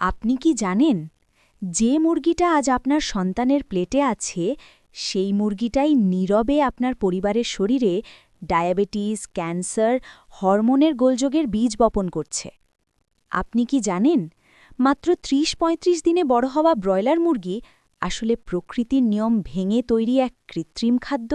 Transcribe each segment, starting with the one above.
আপনি কি জানেন, যে মুরগিটা আজ আপনার সন্তানের প্লেটে আছে, সেই মুরগিটাই নীরবে আপনার পরিবারের শরীরে ডায়াবেটিস, ক্যান্সার, হরমোনের গোলযোগের বীজ বপন করছে। আপনি কি জানেন, মাত্র ত্রিশ ৩৫ দিনে বড় হওয়া ব্রয়লার মুরগি আসলে প্রকৃতির নিয়ম ভেঙে তৈরি এক কৃত্রিম খাদ্য?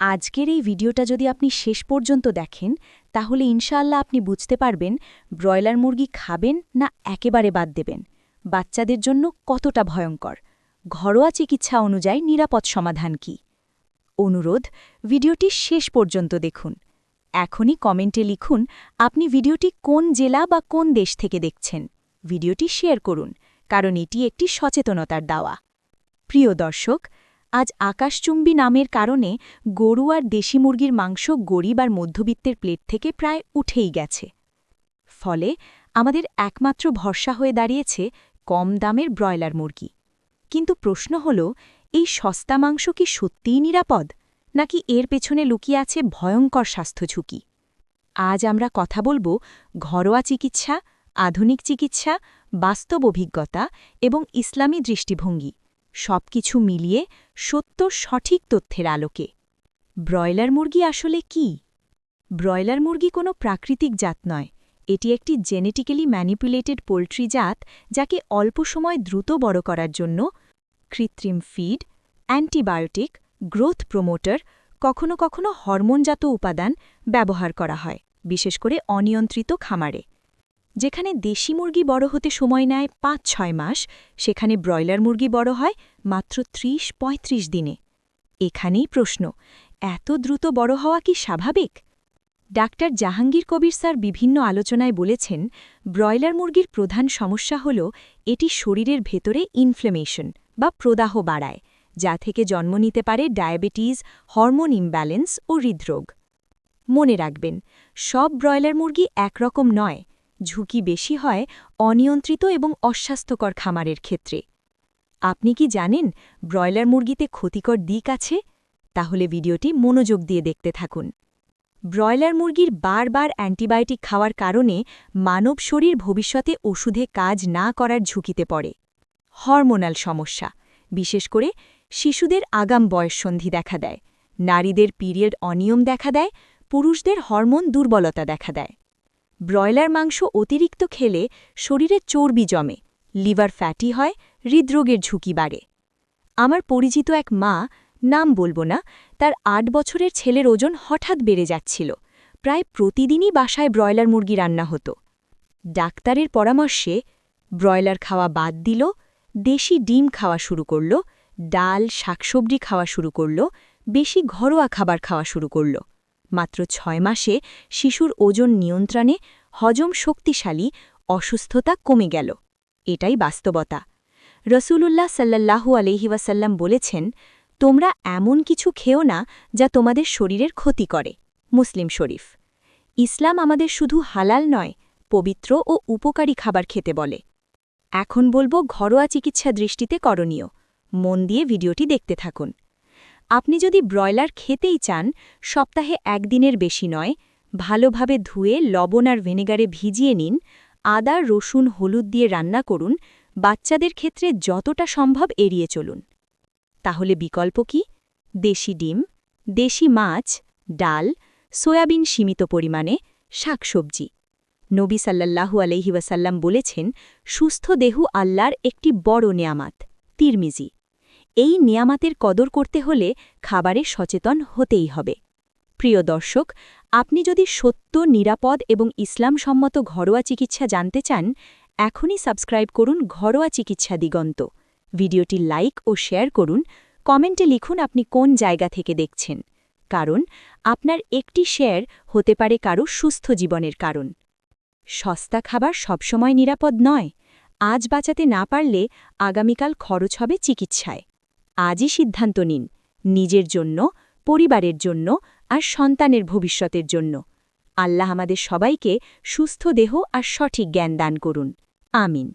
আজকের এই ভিডিওটা যদি আপনি শেষ পর্যন্ত দেখেন তাহলে ইনশাআল্লাহ আপনি বুঝতে পারবেন ব্রয়লার মুরগি খাবেন না একেবারে বাদ দেবেন। বাচ্চাদের জন্য কতটা ভয়ঙ্কর। ঘরোয়া চিকিৎসা অনুযায়ী নিরাপদ সমাধান কি? অনুরোধ, ভিডিওটি শেষ পর্যন্ত দেখুন। এখনই কমেন্টে লিখুন, আপনি ভিডিওটি কোন জেলা বা কোন দেশ থেকে দেখছেন? ভিডিওটি শেয়ার করুন, কারণ এটি একটি সচেতনতার দাওয়া। প্রিয় দর্শক আজ আকাশচুম্বী নামের কারণে গরু আর দেশি মুরগির মাংস গরিব আর মধ্যবিত্তের প্লেট থেকে প্রায় উঠেই গেছে। ফলে আমাদের একমাত্র ভরসা হয়ে দাঁড়িয়েছে কম দামের ব্রয়লার মুরগি। কিন্তু প্রশ্ন হল, এই সস্তা মাংস কি সত্যিই নিরাপদ, নাকি এর পেছনে লুকিয়ে আছে ভয়ঙ্কর স্বাস্থ্য ঝুঁকি? আজ আমরা কথা বলব ঘরোয়া চিকিৎসা, আধুনিক চিকিৎসা, বাস্তব অভিজ্ঞতা এবং ইসলামী দৃষ্টিভঙ্গি। সবকিছু মিলিয়ে সত্য সঠিক তথ্যের আলোকে। ব্রয়লার মুরগি আসলে কি? ব্রয়লার মুরগি কোনো প্রাকৃতিক জাত নয়। এটি একটি জেনেটিক্যালি ম্যানিপুলেটেড পোলট্রি জাত যাকে অল্প সময় দ্রুত বড় করার জন্য কৃত্রিম ফিড, অ্যান্টিবায়োটিক, গ্রোথ প্রোমোটার, কখনো কখনো হরমোনজাত উপাদান ব্যবহার করা হয়, বিশেষ করে অনিয়ন্ত্রিত খামারে। যেখানে দেশি মুরগি বড় হতে সময় নেয় পাঁচ ছয় মাস, সেখানে ব্রয়লার মুরগি বড় হয় মাত্র ত্রিশ ৩৫ দিনে। এখানেই প্রশ্ন, এত দ্রুত বড় হওয়া কি স্বাভাবিক? ডাক্তার জাহাঙ্গীর কবির স্যার বিভিন্ন আলোচনায় বলেছেন, ব্রয়লার মুরগির প্রধান সমস্যা হল এটি শরীরের ভেতরে ইনফ্লেমেশন বা প্রদাহ বাড়ায়, যা থেকে জন্ম নিতে পারে ডায়াবেটিস, হরমোন ইমব্যালেন্স ও হৃদরোগ। মনে রাখবেন, সব ব্রয়লার মুরগি একরকম নয় ঝুঁকি বেশি হয় অনিয়ন্ত্রিত এবং অস্বাস্থ্যকর খামারের ক্ষেত্রে। আপনি কি জানেন ব্রয়লার মুরগিতে ক্ষতিকর দিক আছে? তাহলে ভিডিওটি মনোযোগ দিয়ে দেখতে থাকুন। ব্রয়লার মুরগির বারবার অ্যান্টিবায়োটিক খাওয়ার কারণে মানব শরীর ভবিষ্যতে ওষুধে কাজ না করার ঝুঁকিতে পড়ে। হরমোনাল সমস্যা, বিশেষ করে শিশুদের আগাম বয়ঃসন্ধি দেখা দেয়, নারীদের পিরিয়ড অনিয়ম দেখা দেয়, পুরুষদের হরমোন দুর্বলতা দেখা দেয়। ব্রয়লার মাংস অতিরিক্ত খেলে শরীরে চর্বি জমে, লিভার ফ্যাটি হয়, হৃদরোগের ঝুঁকি বাড়ে। আমার পরিচিত এক মা, নাম বলব না, তার আট বছরের ছেলের ওজন হঠাৎ বেড়ে যাচ্ছিল। প্রায় প্রতিদিনই বাসায় ব্রয়লার মুরগি রান্না হতো। ডাক্তারের পরামর্শে ব্রয়লার খাওয়া বাদ দিল, দেশি ডিম খাওয়া শুরু করল, ডাল, শাকসবজি খাওয়া শুরু করল, বেশি ঘরোয়া খাবার খাওয়া শুরু করল। মাত্র ছয় মাসে শিশুর ওজন নিয়ন্ত্রণে হজম শক্তিশালী অসুস্থতা কমে গেল। এটাই বাস্তবতা। রসুলুল্লাহ সাল্লাল্লাহু আলহিবাসাল্লাম বলেছেন, তোমরা এমন কিছু খেও না যা তোমাদের শরীরের ক্ষতি করে। মুসলিম শরীফ। ইসলাম আমাদের শুধু হালাল নয়, পবিত্র ও উপকারী খাবার খেতে বলে। এখন বলব ঘরোয়া চিকিৎসা দৃষ্টিতে করণীয়। মন দিয়ে ভিডিওটি দেখতে থাকুন। আপনি যদি ব্রয়লার খেতেই চান, সপ্তাহে একদিনের বেশি নয়, ভালোভাবে ধুয়ে লবণ আর ভিনেগারে ভিজিয়ে নিন, আদা, রসুন, হলুদ দিয়ে রান্না করুন, বাচ্চাদের ক্ষেত্রে যতটা সম্ভব এড়িয়ে চলুন। তাহলে বিকল্প কি? দেশি ডিম, দেশি মাছ, ডাল, সয়াবিন সীমিত পরিমাণে, শাকসবজি। নবী সাল্লাল্লাহু আলহিবাসাল্লাম বলেছেন, সুস্থ দেহু আল্লাহর একটি বড় নিয়ামাত, তিরমিজি। এই নিয়ামাতের কদর করতে হলে খাবারে সচেতন হতেই হবে। প্রিয় দর্শক, আপনি যদি সত্য, নিরাপদ এবং ইসলামসম্মত ঘরোয়া চিকিৎসা জানতে চান, এখনই সাবস্ক্রাইব করুন ঘরোয়া চিকিৎসা দিগন্ত। ভিডিওটি লাইক ও শেয়ার করুন, কমেন্টে লিখুন আপনি কোন জায়গা থেকে দেখছেন। কারণ, আপনার একটি শেয়ার হতে পারে কারও সুস্থ জীবনের কারণ। সস্তা খাবার সবসময় নিরাপদ নয়। আজ বাঁচাতে না পারলে আগামীকাল খরচ হবে চিকিৎসায়। আজই সিদ্ধান্ত নিন, নিজের জন্য, পরিবারের জন্য আর সন্তানের ভবিষ্যতের জন্য। আল্লাহ আমাদের সবাইকে সুস্থ দেহ আর সঠিক জ্ঞান দান করুন। আমিন।